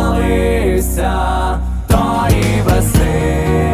молився, то і.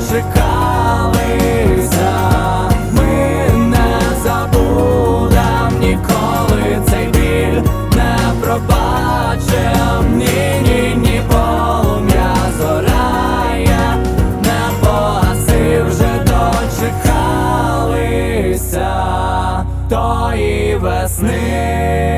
зачекалися, ми не забудем ніколи цей біль. Не пробачим ні, ні, ні полум'я зорає, не погаси вже дочекалися тої весни.